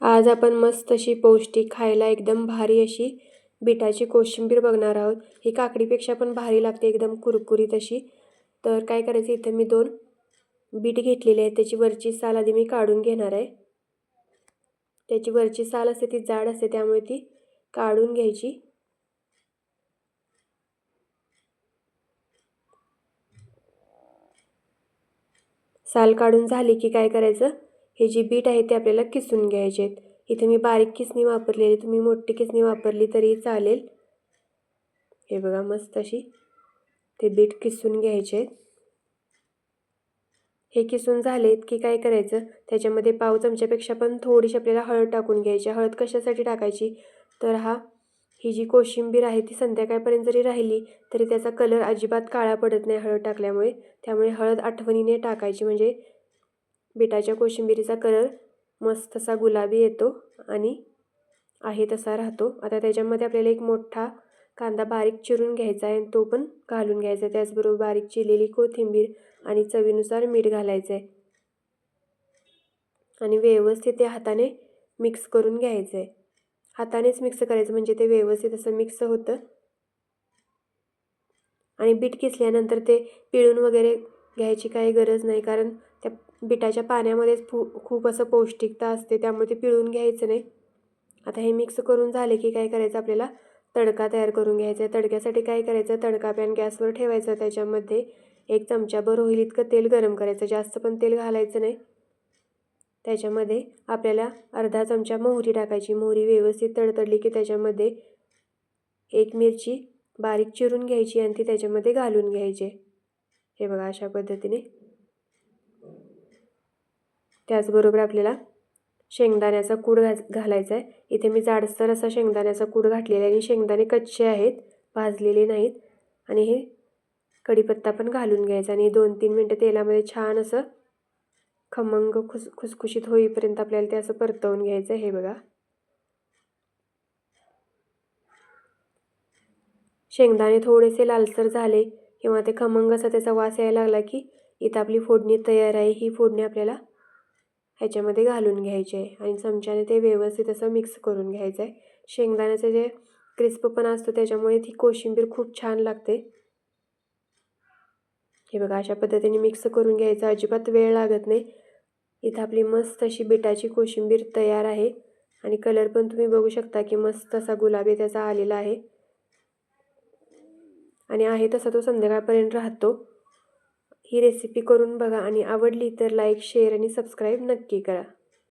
आज आपण मस्त अशी पौष्टिक खायला एकदम भारी अशी बिटाची कोशिंबीर बघणार आहोत. ही काकडीपेक्षा पण भारी लागते एकदम कुरकुरीत अशी. तर काय करायचं इथं मी दोन बीट घेतलेले आहेत. त्याची वरची साल आधी मी काढून घेणार आहे. त्याची वरची साल असते ती जाड असते त्यामुळे ती काढून घ्यायची. साल काढून झाली की काय करायचं? हे जी बीट आहे ते आपल्याला किसून घ्यायचे आहेत इथे मी बारीक किसणी वापरलेली तुम्ही मोठी किसणी वापरली तरी चालेल. हे बघा मस्त अशी ते बीट किसून घ्यायचे. आहेत हे किसून झालेत की काय करायचं? त्याच्यामध्ये पाव चमच्यापेक्षा पण थोडीशी आपल्याला हळद टाकून घ्यायची. हळद कशासाठी टाकायची? तर हा ही जी कोशिंबीर आहे ती संध्याकाळपर्यंत जरी राहिली तरी त्याचा कलर अजिबात काळा पडत नाही हळद टाकल्यामुळे. त्यामुळे हळद आठवणीने टाकायची. म्हणजे बिटाच्या कोशिंबिरीचा कलर मस्त असा गुलाबी येतो आणि आहे तसा राहतो. आता त्याच्यामध्ये आपल्याला एक मोठा कांदा बारीक चिरून घ्यायचा आहे आणि तो पण घालून घ्यायचा आहे. त्याचबरोबर बारीक चिरलेली कोथिंबीर आणि चवीनुसार मीठ घालायचं आहे आणि व्यवस्थित ते हाताने मिक्स करून घ्यायचं आहे हातानेच मिक्स करायचं म्हणजे ते व्यवस्थित असं मिक्स होतं. आणि बीट किसल्यानंतर ते पिळून वगैरे घ्यायची काही गरज नाही कारण बिटाच्या पाण्यामध्येच फू खूप असं पौष्टिकता असते त्यामुळे ते पिळून घ्यायचं नाही. आता हे मिक्स करून झाले की काय करायचं आपल्याला? तडका तयार करून घ्यायचा आहे. तडक्यासाठी काय करायचं? तडका पॅन गॅसवर ठेवायचा त्याच्यामध्ये एक चमचाभर होईल इतकं तेल गरम करायचं. जास्त पण तेल घालायचं नाही. त्याच्यामध्ये आपल्याला अर्धा चमचा मोहरी टाकायची. मोहरी व्यवस्थित तडतडली की त्याच्यामध्ये एक मिरची बारीक चिरून घ्यायची आणि ती त्याच्यामध्ये घालून घ्यायची. हे बघा अशा पद्धतीने त्याचबरोबर आपल्याला शेंगदाण्याचा कूड घा घालायचा आहे इथे मी जाडसर असा शेंगदाण्याचा कूड घातलेला आहे आणि शेंगदाणे कच्चे आहेत भाजलेले नाहीत. आणि हे कढीपत्ता पण घालून घ्यायचा आणि दोन तीन मिनटं तेलामध्ये छान असं खमंग खुस खुसखुशीत होईपर्यंत आपल्याला ते असं परतवून घ्यायचं हे बघा. शेंगदाणे थोडेसे लालसर झाले किंवा ते खमंग असा त्याचा वास यायला लागला की इथं आपली फोडणी तयार आहे. ही फोडणी आपल्याला ह्याच्यामध्ये घालून घ्यायची आहे आणि चमच्याने ते व्यवस्थित असं मिक्स करून घ्यायचं आहे शेंगदाण्याचं जे क्रिस्पपणा असतो त्याच्यामुळे ती कोशिंबीर खूप छान लागते. हे बघा अशा पद्धतीने मिक्स करून घ्यायचं. अजिबात वेळ लागत नाही. इथं आपली मस्त अशी बिटाची कोशिंबीर तयार आहे. आणि कलर पण तुम्ही बघू शकता की मस्त असा गुलाबी त्याचा आलेला आहे. आणि आहे तसा तो संध्याकाळपर्यंत राहतो. ही रेसिपी करून बघा आणि आवडली तर लाईक शेअर आणि सबस्क्राईब नक्की करा.